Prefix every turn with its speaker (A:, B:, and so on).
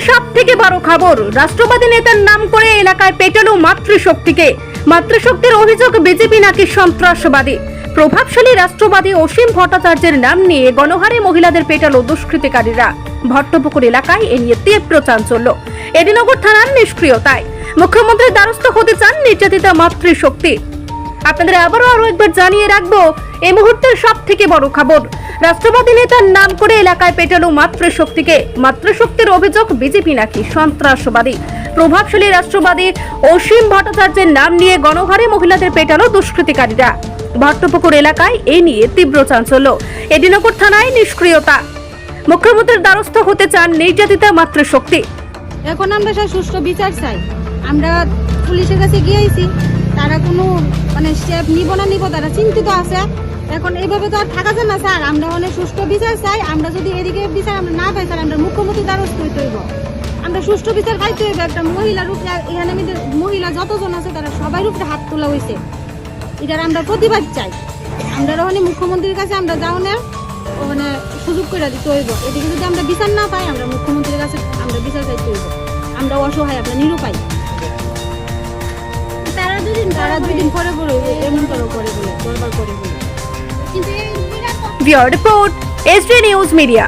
A: সব থেকে বড় খবর রাষ্ট্রবাদী নেতার নাম করে এলাকায় পেটালো মাতৃশক্তিকে। মাতৃশক্তির অভিযোগ বিজেপি নাকি সন্ত্রাসবাদী? প্রভাবশালী রাষ্ট্রবাদী অসীম ভট্টাচার্যের নাম নিয়ে গণহারে মহিলাদের পেটালো দুষ্কৃতিকারীরা। ভট্টপুকুর এলাকায় এ নিয়ে তীব্র চাঞ্চল্য। এডিনগর থানার নিষ্ক্রিয়তায়। মুখ্যমন্ত্রীর দ্বারস্থ হতে চান নির্যাতিতা মাতৃশক্তি। আপনাদের আবারও আরও একবার জানিয়ে রাখব, এই মুহূর্তের সব থেকে বড় খবর। রাষ্ট্রবাদী নেতার নাম করে এলাকায় পেটালো মাতৃশক্তিকে, মাতৃশক্তির অভিযোগ বিজেপি নাকি সন্ত্রাসবাদী? প্রভাবশালী রাষ্ট্রবাদী অসীম ভট্টাচার্যের নাম নিয়ে গণহারে মহিলাদের পেটালো দুষ্কৃতিকারীরা। ভট্টপুকুর এলাকায় এই নিয়ে তীব্র চাঞ্চল্য। এডিনগর থানায় নিষ্ক্রিয়তা। মুখ্যমন্ত্রীর দ্বারস্থ হতে চান নির্যাতিতা মাতৃশক্তি।
B: এখন আমরা সুষ্ঠু বিচার চাই। আমরা পুলিশের কাছে গিয়েছি তারা কোনো মানে স্টেপ নিব না নিব, তারা চিন্তিত আছে। এখন এইভাবে তো আর থাকা যায় না, স্যার। আমরা অনেক সুষ্ঠু বিচার চাই। আমরা যদি এদিকে বিচার আমরা না পাই স্যার আমরা মুখ্যমন্ত্রী দ্বারস্থ হইতে হইব। আমরা সুষ্ঠু বিচার পাইতে হইব। একটা মহিলার উপরে এখানে মহিলা যতজন আছে, তারা সবাই উপরে হাত তোলা হয়েছে এটার আমরা প্রতিবাদ চাই। আমরা ওখানে মুখ্যমন্ত্রীর কাছে আমরা যাও না মানে সুযোগ করে দিতে হইব। এদিকে যদি আমরা বিচার না পাই, আমরা মুখ্যমন্ত্রীর কাছে আমরা বিচার চাইতে হইব। আমরা অসহায়, আমরা নিরুপায়। দুই দিন পরে পরে এমন করে করে বলে বলে। কিন্তু
A: রিপোর্ট এসডি নিউজ মিডিয়া